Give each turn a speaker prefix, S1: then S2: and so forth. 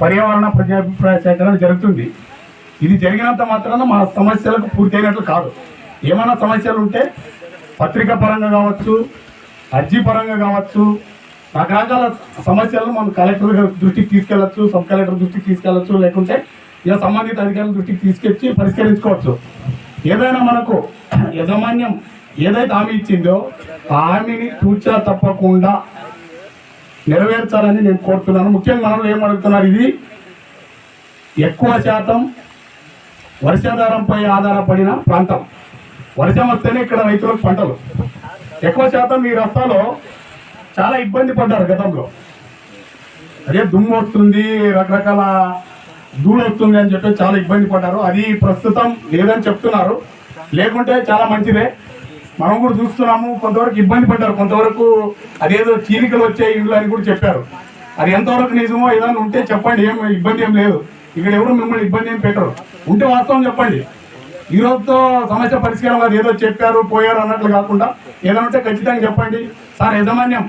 S1: పర్యావరణ ప్రజాభిప్రాయ సేకరణ జరుగుతుంది. ఇది జరిగినంత మాత్రాన మా సమస్యలకు పూర్తయినట్లు కాదు. ఏమైనా సమస్యలు ఉంటే పత్రిక పరంగా కావచ్చు అర్జీ పరంగా కావచ్చు రకరకాల సమస్యలను మనం కలెక్టర్ దృష్టికి తీసుకెళ్ళచ్చు సబ్ కలెక్టర్ దృష్టికి తీసుకెళ్ళచ్చు లేకుంటే ఇక సంబంధిత అధికారుల దృష్టికి తీసుకొచ్చి పరిష్కరించుకోవచ్చు. ఏదైనా మనకు యజమాన్యం ఏదైతే హామీ ఇచ్చిందో ఆ హామీని తూచా తప్పకుండా నెరవేర్చాలని నేను కోరుతున్నాను. ముఖ్యంగా మనలో ఏం అడుగుతున్నారు ఇది? ఎక్కువ శాతం వర్షాధారంపై ఆధారపడిన ప్రాంతం. వర్షం వస్తేనే ఇక్కడ రైతులకు పంటలు. ఎక్కువ శాతం ఈ రస్తాలో చాలా ఇబ్బంది పడ్డారు గతంలో. అదే దుమ్ము వస్తుంది రకరకాల ధూళి వస్తుంది అని చెప్పి చాలా ఇబ్బంది పడ్డారు. అది ప్రస్తుతం లేదని చెప్తున్నారు. లేకుంటే చాలా మంచిదే. మనం కూడా చూస్తున్నాము కొంతవరకు ఇబ్బంది పడ్డారు. కొంతవరకు అదేదో చీలికలు వచ్చే ఇళ్ళు అని కూడా చెప్పారు. అది ఎంతవరకు నిజమో ఏదైనా ఉంటే చెప్పండి ఏం ఇబ్బంది ఏం లేదు. ఇక్కడ ఎవరు మిమ్మల్ని ఇబ్బంది ఏం పెట్టరు. ఉంటే వాస్తవం చెప్పండి. ఈ రోజుతో సమస్య పరిష్కారం వారు ఏదో చెప్పారు పోయారు అన్నట్లు కాకుండా ఏదైనా ఉంటే ఖచ్చితంగా చెప్పండి. సార్ యాజమాన్యం